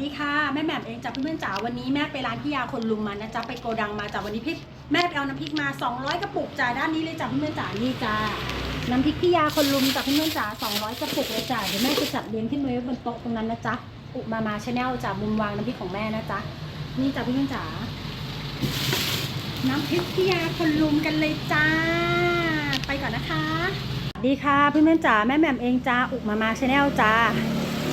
ดีค่ะแม่แหม่มเองจ้ะเพื่อนๆจ๋าวันนี้แม่ไปร้านพี่ยาคนลุมมานะจ๊ะไปโกดังมาจ้ะวันนี้พี่แม่ไปเอาน้ำพริกมา 200 กระปุกจ้ะด้านนี้เลยจ้ะเพื่อนๆจ๋านี่จ้ะน้ำพริกพี่ยาคนลุมจ้ะเพื่อนๆจ๋า200 กระปุกเลยจ้ะเดี๋ยวแม่จะจัดเรียงขึ้นไว้บนโต๊ะตรงนั้นนะจ๊ะอุมามาชาแนลจ้ะมุมวางน้ำพริกของแม่นะจ๊ะนี่จ้ะเพื่อนๆจ๋าน้ำพริกพี่ยาคนลุมกันเลยจ้า ไปก่อนนะคะดีค่ะเพื่อนๆจ๋าแม่แหม่มเองจ้าอุมามาชาแนลจ้า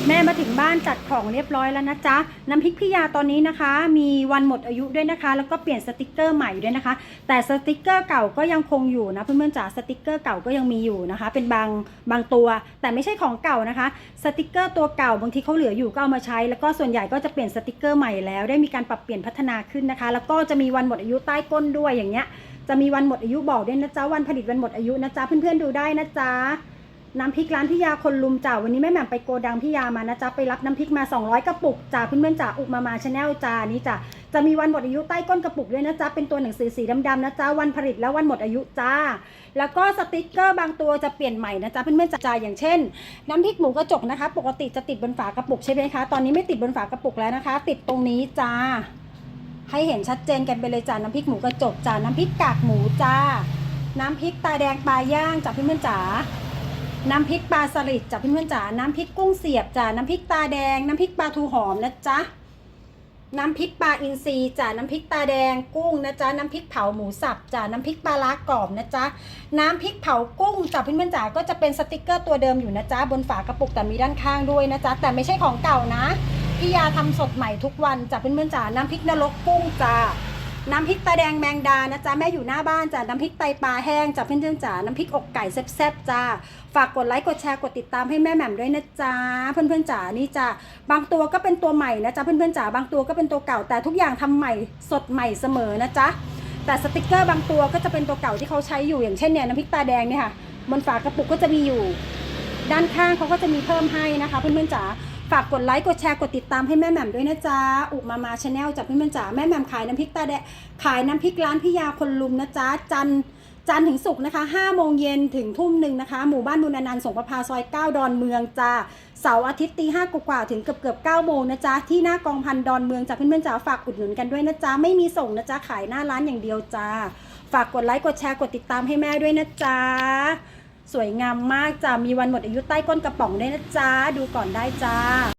แม่มาถึงบ้านจัดของเรียบร้อยแล้วนะจ๊ะ น้ำพริกพี่ยาตอนนี้นะคะ มีวันหมดอายุด้วยนะคะ แล้วก็เปลี่ยนสติกเกอร์ใหม่ด้วยนะคะ แต่สติกเกอร์เก่าก็ยังคงอยู่นะเพื่อนๆจ๋าสติกเกอร์เก่าก็ยังมีอยู่นะคะ เป็นบางบางตัว แต่ไม่ใช่ของเก่านะคะ สติกเกอร์ตัวเก่าบางทีเขาเหลืออยู่ก็เอามาใช้ แล้วก็ส่วนใหญ่ก็จะเปลี่ยนสติกเกอร์ใหม่แล้ว ได้มีการปรับเปลี่ยนพัฒนาขึ้นนะคะ แล้วก็จะมีวันหมดอายุใต้ก้นด้วยอย่างเงี้ย จะมีวันหมดอายุบอกด้วยนะจ๊ะวันผลิตวันหมดอายุนะจ๊ะเพื่อนๆดูได้นะจ๊ะ น้ำพริกร้านพี่ยาคนลุมจ่าวันนี้แม่แหม่มไปโกดังพี่ยามานะจ๊ะไปรับน้ำพริกมา 200 กระปุกจ่าเพื่อนๆจ่าอุมามาชาแนลจ่านี่จ้ะจะมีวันหมดอายุใต้ก้นกระปุกด้วยนะจ๊ะเป็นตัวหนังสือสีดำๆนะจ๊ะวันผลิตและวันหมดอายุจ้า แล้วก็สติกเกอร์บางตัวจะเปลี่ยนใหม่นะจ๊ะเพื่อนๆจ่าอย่างเช่น น้ำพริกหมูกระจกนะคะ ปกติจะติดบนฝากระปุกใช่ไหมคะตอนนี้ไม่ติดบนฝากระปุกแล้วนะคะ ติดตรงนี้จ้าให้เห็นชัดเจนกันไปเลยจ้าน้ำพริกหมูกระจกจ้าน้ำพริกกากหมูจ้าน้ำพริกตาแดงปลาย่างจ้าเพื่อนๆจ๋า น้ำพริกปลาสลิดจ้ะเพื่อนๆจ๋า น้ำพริกกุ้งเสียบจ้ะ น้ำพริกตาแดง น้ำพริกปลาทูหอมนะจ๊ะ น้ำพริกปลาอินทรีจ้ะ น้ำพริกตาแดงกุ้งนะจ๊ะ น้ำพริกเผาหมูสับจ้ะ น้ำพริกปลาล้ากรอบนะจ๊ะ น้ำพริกเผากุ้งจ้ะเพื่อนๆจ๋า ก็จะเป็นสติกเกอร์ตัวเดิมอยู่นะจ๊ะ บนฝากระปุกแต่มีด้านข้างด้วยนะจ๊ะ แต่ไม่ใช่ของเก่านะพี่ยาทำสดใหม่ทุกวันจ้ะเพื่อนๆจ๋า น้ำพริกนรกกุ้งจ้ะ น้ำพริกตาแดงแมงดานะจ๊ะแม่อยู่หน้าบ้านจ้ะน้ำพริกไตปลาแห้งจ้ะเพื่อนๆจ๋าน้ำพริกอกไก่แซ่บๆจ้าฝากกดไลค์กดแชร์กดติดตามให้แม่แหม่มด้วยนะจ๊ะเพื่อนๆจ๋านี่จ้ะบางตัวก็เป็นตัวใหม่นะจ๊ะเพื่อนๆจ๋าบางตัวก็เป็นตัวเก่าแต่ทุกอย่างทำใหม่สดใหม่เสมอนะจ๊ะแต่สติกเกอร์บางตัวก็จะเป็นตัวเก่าที่เขาใช้อยู่อย่างเช่นเนี่ยน้ำพริกตาแดงเนี่ยค่ะบนฝากระปุกก็จะมีอยู่ ด้านข้างเขาก็จะมีเพิ่มให้นะคะ เพื่อนๆจ๋า ฝากกดไลค์กดแชร์กดติดตามให้แม่แหม่มด้วยนะจ๊ะ อุมามาชาแนลจากเพื่อนๆจ๋าแม่แหม่มขายน้ำพริกตาแดงขายน้ำพริกร้านพี่ยาคนลุมนะจ๊ะ จันจันถึงศุกร์นะคะ5โมงเย็นถึงทุ่มหนึ่งนะคะ หมู่บ้านบุญนันต์สงประพาซอย 9 ดอนเมืองจ้า เสาร์อาทิตย์ตีห้ากว่าถึงเกือบเกือบๆ9โมงนะจ๊ะ ที่หน้ากองพันดอนเมืองจ้ะเพื่อนๆจ๋าฝากอุดหนุนกันด้วยนะจ๊ะ ไม่มีส่งนะจ๊ะ ขายหน้าร้านอย่างเดียวจ้า ฝากกดไลค์กดแชร์กดติดตามให้แม่ด้วยนะจ๊ะ สวยงามมากจ้ะมีวันหมดอายุใต้ก้นกระป๋องได้นะจ้าดูก่อนได้จ้า